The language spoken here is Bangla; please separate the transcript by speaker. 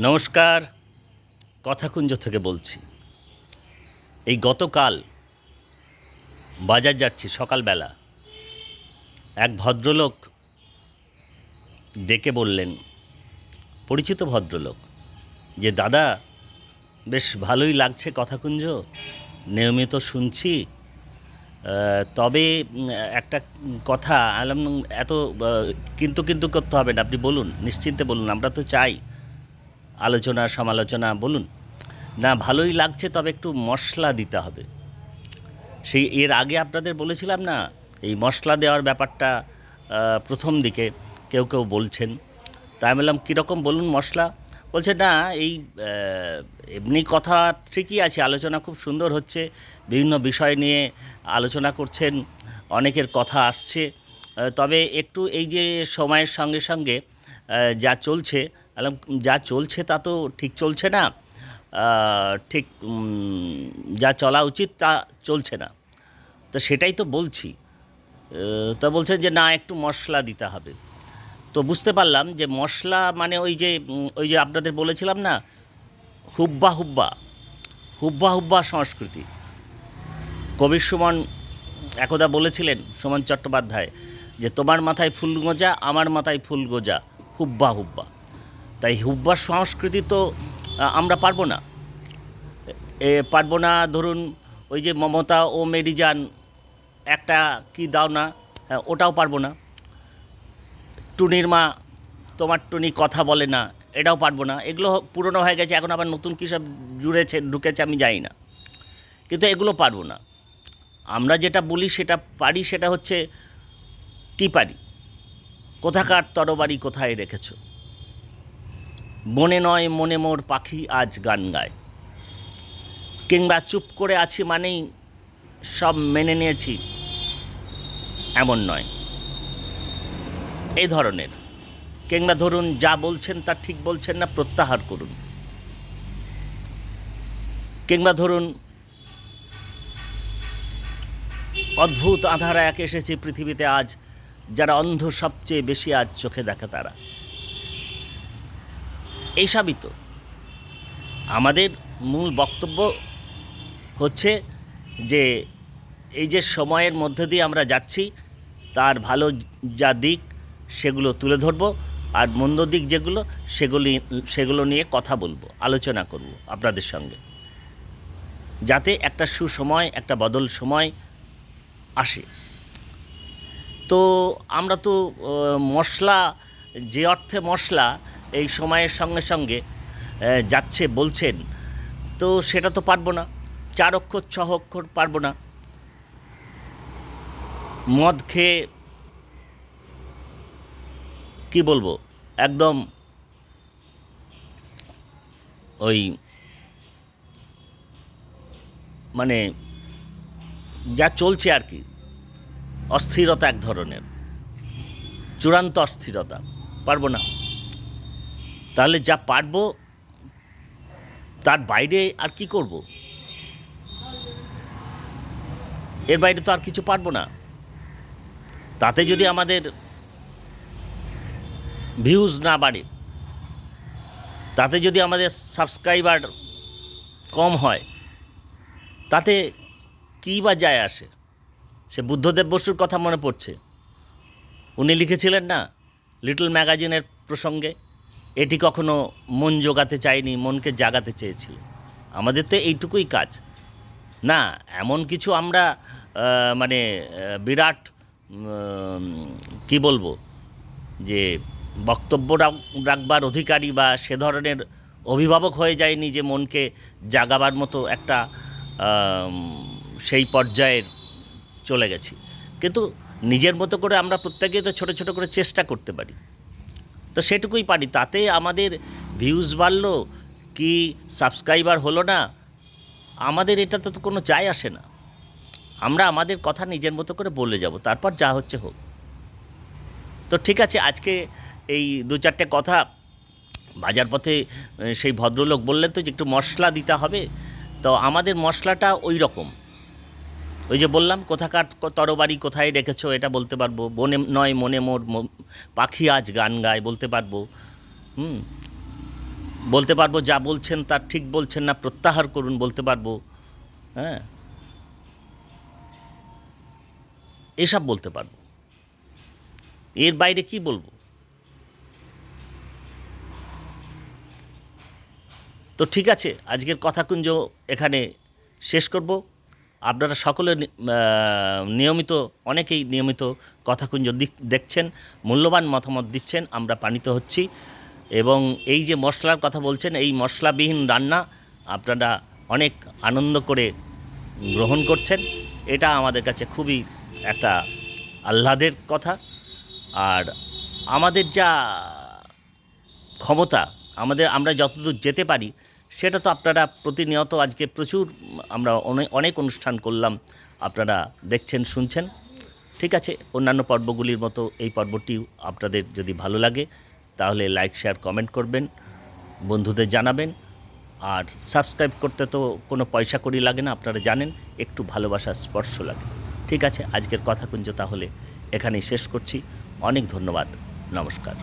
Speaker 1: নমস্কার, কথাকুঞ্জ থেকে বলছি। এই গতকাল বাজার যাচ্ছি সকালবেলা। এক ভদ্রলোক ডেকে বললেন, পরিচিত ভদ্রলোক, যে দাদা, বেশ ভালোই লাগছে কথাকুঞ্জ, নিয়মিত শুনছি। তবে একটা কথা, আলাম, এত কিন্তু কিন্তু করতে হবে না, আপনি বলুন, নিশ্চিন্তে বলুন, আমরা তো চাই। আলোচনা, সমালোচনা, বলুন। না, ভালোই লাগছে, তবে একটু মশলা দিতে হবে। সেই, এর আগে আপনাদের বলেছিলাম না, এই মশলা দেওয়ার ব্যাপারটা প্রথম দিকে কেউ কেউ বলছেন। তাই বললাম, কীরকম বলুন মশলা? বলছে, না, এই এমনি কথা ঠিকই আছে, আলোচনা খুব সুন্দর হচ্ছে, বিভিন্ন বিষয় নিয়ে আলোচনা করছেন, অনেকের কথা আসছে। তবে একটু এই যে সময়ের সঙ্গে সঙ্গে যা চলছে যা চলছে তা তো ঠিক চলছে না। ঠিক যা চলা উচিত তা চলছে না। তো সেটাই তো বলছি। তা বলছেন যে না, একটু মশলা দিতে হবে। তো বুঝতে পারলাম যে মশলা মানে ওই যে ওই যে আপনাদের বলেছিলাম না, হুব্বা হুব্বা হুব্বা হুব্বা সংস্কৃতি। কবি সুমন একদা বলেছিলেন, সুমন চট্টোপাধ্যায়, যে তোমার মাথায় ফুল গোজা, আমার মাথায় ফুল গোজা, হুব্বা হুব্বা। তাই হুব্বার সংস্কৃতি তো আমরা পারব না। এ পারব না ধরুন ওই যে মমতা ও মেরিজান একটা কি দাও না হ্যাঁ, ওটাও পারব না। টুনির মা তোমার টুনি কথা বলে না এটাও পারব না। এগুলো পুরনো হয়ে গেছে এখন আবার নতুন কী সব জুড়েছে ঢুকেছে আমি জানি না। কিন্তু এগুলো পারব না। আমরা যেটা বলি সেটা পারি সেটা হচ্ছে কী পারি কোথাকার তরবারি কোথায় রেখেছো? মনে নয় মনে মোর পাখি আজ গান গায়। কিংবা চুপ করে আছি মানেই সব মেনে নিয়েছি, এমন নয়। এই ধরনের, কিংবা ধরুন যা বলছেন তা ঠিক বলছেন না, প্রত্যাহার করুন। কিংবা ধরুন, অদ্ভুত আধারা এক এসেছে পৃথিবীতে আজ, যারা অন্ধ সবচেয়ে বেশি আজ চোখে দেখে তারা। এইসবই তো। আমাদের মূল বক্তব্য হচ্ছে যে, এই যে সময়ের মধ্যে দিয়ে আমরা যাচ্ছি, তার ভালো যা দিক সেগুলো তুলে ধরবো, আর মন্দ দিক যেগুলো সেগুলি, সেগুলো নিয়ে কথা বলব, আলোচনা করব আপনাদের সঙ্গে। যাতে একটা সুসময়, একটা বদল সময় আসে। তো আমরা তো মশলা, যে অর্থে মশলা এই সময়ের সঙ্গে সঙ্গে যাচ্ছে, বলছেন, তো সেটা তো পারব না। চার অক্ষর, ছ অক্ষর পারব না। মদ খেয়ে কি বলব? একদম ওই মানে যা চলছে আর কি, অস্থিরতা এক ধরনের, চূড়ান্ত অস্থিরতা, পারব না। তাহলে যা পারব, তার বাইরে আর কি করব? এর বাইরে তো আর কিছু পারব না। তাতে যদি আমাদের ভিউজ না বাড়ে, তাতে যদি আমাদের সাবস্ক্রাইবার কম হয়, তাতে কী বা যায় আসে? সে বুদ্ধদেব বসুর কথা মনে পড়ছে। উনি লিখেছিলেন না লিটল ম্যাগাজিনের প্রসঙ্গে? এটি কখনো মন জোগাতে চায়নি, মনকে জাগাতে চেয়েছিল। আমাদের তো এইটুকুই কাজ। না, এমন কিছু আমরা মানে বিরাট কি বলব, যে বক্তব্য রাখবার অধিকারী বা সে ধরনের অভিভাবক হয়ে যায়নি যে মনকে জাগাবার মতো একটা সেই পর্যায়ের চলে গেছি। কিন্তু নিজের মতো করে আমরা প্রত্যেকেই তো ছোটো ছোটো করে চেষ্টা করতে পারি। তো সেটুকুই পারি। তাতে আমাদের ভিউজ বাড়লো কি সাবস্ক্রাইবার হলো না, আমাদের এটা তো কোনো যায় আসে না। আমরা আমাদের কথা নিজের মতো করে বলে যাব, তারপর যা হচ্ছে হোক। তো ঠিক আছে, আজকে এই দু চারটে কথা, বাজার পথে সেই ভদ্রলোক বললেন তো যে একটু মশলা দিতে হবে, তো আমাদের মশলাটা ওই রকম। ওই যে বললাম, কোথাকার তরবারি কোথায় রেখেছো এটা বলতে পারব। বনে নয়, মনে মোর পাখি আজ গান গায় বলতে পারব। হুম, বলতে পারব যা বলছেন তার ঠিক বলছেন না, প্রত্যাহার করুন বলতে পারব। হ্যাঁ এসব বলতে পারব। এর বাইরে কি বলব? তো ঠিক আছে, আজকের কথাকুঞ্জ এখানে শেষ করব। আপনারা সকলে নিয়মিত, অনেকেই নিয়মিত কথাকুঞ্জ দেখছেন, মূল্যবান মতামত দিচ্ছেন, আমরা পানিত হচ্ছি। এবং এই যে মশলার কথা বলছেন, এই মশলাবিহীন রান্না আপনারা অনেক আনন্দ করে গ্রহণ করছেন। এটা আমাদের কাছে খুবই একটা আহ্লাদের কথা। আর আমাদের যা ক্ষমতা, আমাদের, আমরা যতদূর যেতে পারি সেটা তো আপনারা প্রতিনিয়ত আজকে প্রচুর, আমরা অনেক অনুষ্ঠান করলাম, আপনারা দেখছেন, শুনছেন। ঠিক আছে, অন্যান্য পর্বগুলির মতো এই পর্বটি আপনাদের যদি ভালো লাগে, তাহলে লাইক, শেয়ার, কমেন্ট করবেন, বন্ধুদের জানাবেন। আর সাবস্ক্রাইব করতে তো কোনো পয়সা করি লাগে না, আপনারা জানেন, একটু ভালোবাসার স্পর্শ লাগে। ঠিক আছে, আজকের কথা কুঞ্জ তাহলে এখানেই শেষ করছি। অনেক ধন্যবাদ, নমস্কার।